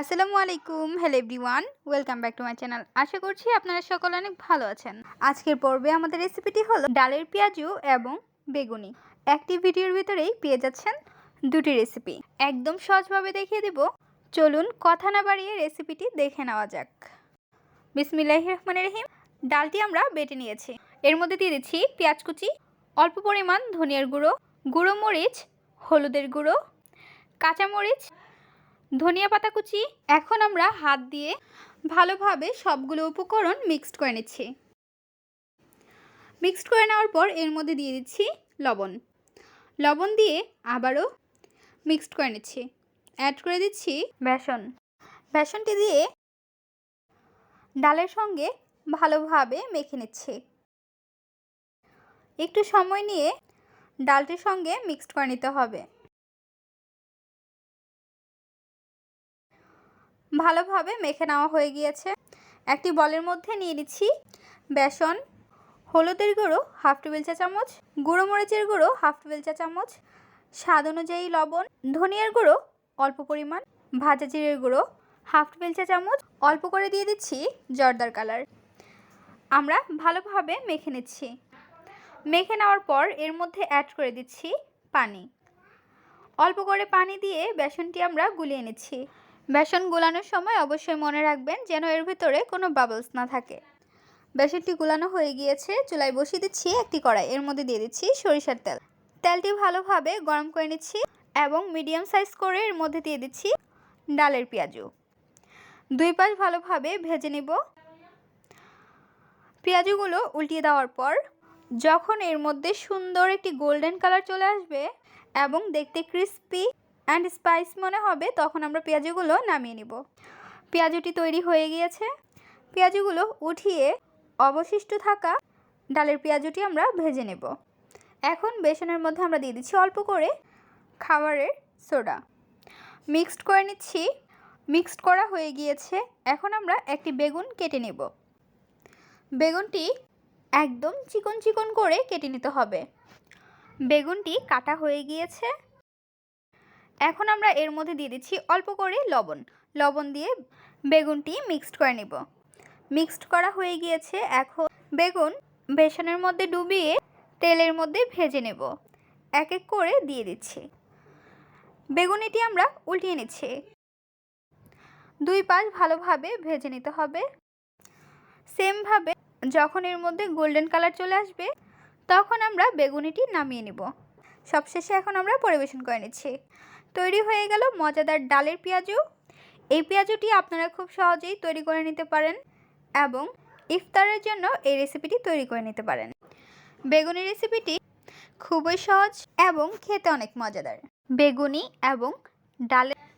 আসসালামু আলাইকুম hello everyone welcome back to my channel আশা করছি আপনারা সকলে অনেক ভালো আছেন। আজকের পর্বে আমাদের রেসিপিটি হলো ডালের পেঁয়াজু এবং বেগুনি। একটি ভিডিওর ভিতরেই পেয়ে যাচ্ছেন দুটি রেসিপি একদম সহজভাবে দেখিয়ে দেব। চলুন কথা না বাড়িয়ে রেসিপিটি দেখে নেওয়া যাক। বিসমিল্লাহ রহমান রহিম, ডালটি আমরা বেটে নিয়েছি। এর মধ্যে দিয়ে দিচ্ছি পেঁয়াজ কুচি, অল্প পরিমাণ ধনিয়ার গুঁড়ো গুঁড়ো মরিচ, হলুদের গুঁড়ো কাঁচামরিচ ধনিয়া পাতা কুচি, এখন আমরা হাত দিয়ে ভালোভাবে সবগুলো উপকরণ মিক্সড করে নিচ্ছি। মিক্সড করে নেওয়ার পর এর মধ্যে দিয়ে দিচ্ছি লবণ। লবণ দিয়ে আবারও মিক্সড করে নিচ্ছি। অ্যাড করে দিচ্ছি বেসন। বেসনটি দিয়ে ডালের সঙ্গে ভালোভাবে মেখে নিচ্ছি। একটু সময় নিয়ে ডালটির সঙ্গে মিক্সড করে নিতে হবে। ভালোভাবে মেখে নেওয়া হয়ে গিয়েছে। একটি বলের মধ্যে নিয়ে নিচ্ছি বেসন, হলুদের গুঁড়ো, হাফ টেবিল চা চামচ, গুঁড়ো মরিচের গুঁড়ো, হাফ টেবিল চা চামচ, স্বাদ অনুযায়ী লবণ, ধনিয়ার গুঁড়ো, অল্প পরিমাণ, ভাজা জিরের গুঁড়ো, হাফ টেবিল চা চামচ, অল্প করে দিয়ে দিচ্ছি জর্দার কালার। আমরা ভালোভাবে মেখে নিচ্ছি। মেখে নেওয়ার পর এর মধ্যে অ্যাড করে দিচ্ছি পানি। অল্প করে পানি দিয়ে বেসনটি আমরা গুলিয়ে নিচ্ছি। বেসন গোলানোর সময় অবশ্যই মনে রাখবেন যেন এর ভিতরে কোনো বাবলস না থাকে। বেসনটি গোলানো হয়ে গিয়েছে, চুলায় বসিয়ে দিচ্ছি একটি কড়াই। এর মধ্যে দিয়ে দিচ্ছি সরিষার তেল। তেলটি ভালোভাবে গরম করে নিচ্ছি এবং মিডিয়াম সাইজ করে এর মধ্যে দিয়ে দিচ্ছি ডালের পেঁয়াজু। দুই পাশ ভালোভাবে ভেজে নেব। পেঁয়াজুগুলো উল্টিয়ে দেওয়ার পর যখন এর মধ্যে সুন্দর একটি গোল্ডেন কালার চলে আসবে এবং দেখতে ক্রিস্পি অ্যান্ড স্পাইস মনে হবে, তখন আমরা পেঁয়াজগুলো নামিয়ে নিব। পেঁয়াজুটি তৈরি হয়ে গিয়েছে। পেঁয়াজগুলো উঠিয়ে অবশিষ্ট থাকা ডালের পেঁয়াজুটি আমরা ভেজে নেব। এখন বেসনের মধ্যে আমরা দিয়ে দিচ্ছি অল্প করে খাবারের সোডা। মিক্সড করে নিচ্ছি। মিক্সড করা হয়ে গিয়েছে। এখন আমরা একটি বেগুন কেটে নেব। বেগুনটি একদম চিকন চিকন করে কেটে নিতে হবে। বেগুনটি কাটা হয়ে গিয়েছে। এখন আমরা এর মধ্যে দিয়ে দিচ্ছি অল্প করে লবণ। লবণ দিয়ে বেগুনটি মিক্সড করে নিব। মিক্সড করা হয়ে গিয়েছে এখন বেগুন বেসনের মধ্যে ডুবিয়ে তেলের মধ্যে ভেজে নেব। এক এক করে দিয়ে দিচ্ছি। বেগুনিটি আমরা উল্টিয়ে নিচ্ছি। দুই পাশ ভালোভাবে ভেজে নিতে হবে। সেমভাবে যখন এর মধ্যে গোল্ডেন কালার চলে আসবে, তখন আমরা বেগুনিটি নামিয়ে নিব। সবশেষে এখন আমরা পরিবেশন করে নিচ্ছি। তৈরি হয়ে গেল মজাদার ডালের পেঁয়াজু। এই পেঁয়াজুটি আপনারা খুব সহজেই তৈরি করে নিতে পারেন এবং ইফতারের জন্য এই রেসিপিটি তৈরি করে নিতে পারেন। বেগুনি রেসিপিটি খুবই সহজ এবং খেতে অনেক মজাদার। বেগুনি এবং ডালের